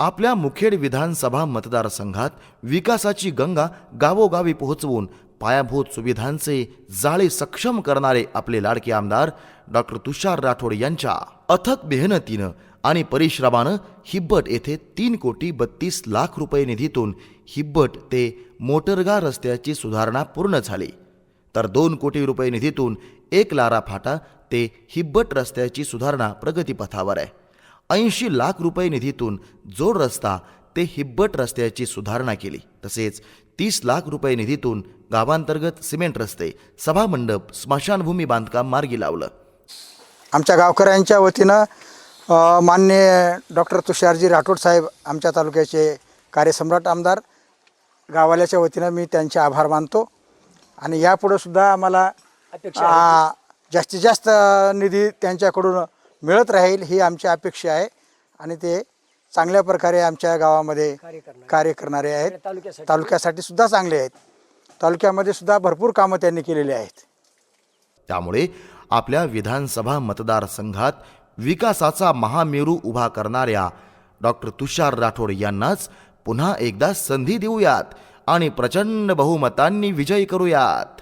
आपल्या मुखेड विधानसभा मतदारसंघात विकासाची गंगा गावोगावी पोहोचवून पायाभूत सुविधांचे जाळे सक्षम करणारे आपले लाडके आमदार डॉक्टर तुषार राठोड यांच्या अथक मेहनतीनं आणि परिश्रमानं हिब्बट येथे तीन कोटी बत्तीस लाख रुपये निधीतून हिब्बट ते मोटरगा रस्त्याची सुधारणा पूर्ण झाली. तर दोन कोटी रुपये निधीतून एक लारा फाटा ते हिब्बट रस्त्याची सुधारणा प्रगतीपथावर आहे. ऐंशी लाख रुपये निधीतून जोड रस्ता ते हिब्बट रस्त्याची सुधारणा केली तसेच तीस लाख रुपये निधीतून गावांतर्गत सिमेंट रस्ते सभामंडप स्मशानभूमी बांधकाम मार्गी लावलं. आमच्या गावकऱ्यांच्या वतीनं अ, माननीय डॉक्टर तुषारजी राठोड साहेब आमच्या तालुक्याचे कार्यसम्राट आमदार गावाल्याच्या वतीनं मी त्यांचे आभार मानतो. आणि यापुढे सुद्धा आम्हाला जास्तीत जास्त निधी त्यांच्याकडून मिळत राहील ही आमची अपेक्षा आहे आणि ते चांगल्या प्रकारे आमच्या गावामध्ये कार्य करणारे. आहेत. तालुक्यासाठी. सुद्धा चांगले आहेत. तालुक्यामध्ये सुद्धा भरपूर कामं त्यांनी केलेली आहेत. त्यामुळे आपल्या विधानसभा मतदारसंघात विकासाचा महामेरू उभा करणाऱ्या डॉक्टर तुषार राठोड यांनाच पुन्हा एकदा संधी देऊयात आणि प्रचंड बहुमतांनी विजयी करूयात.